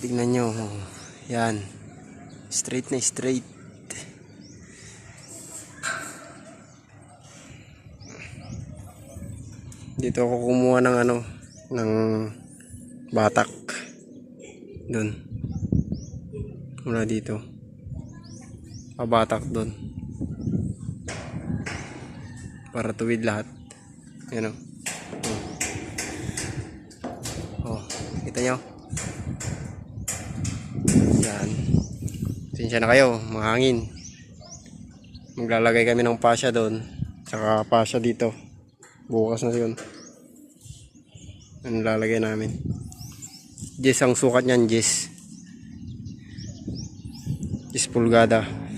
Titignan nyo. Yan. Straight na straight. Dito ako kumuha ng ano, ng batak. Doon. Mula dito. Pabatak doon. Para tuwid lahat. Yan o. Oh. oh. Kita nyo? Yan. Sinsya na kayo, mahangin. Maglalagay kami ng pasya doon. Tsaka pasya dito. Bukas na yun. Ang lalagay namin. Jess ang sukat niyan, Jess. 10 pulgada.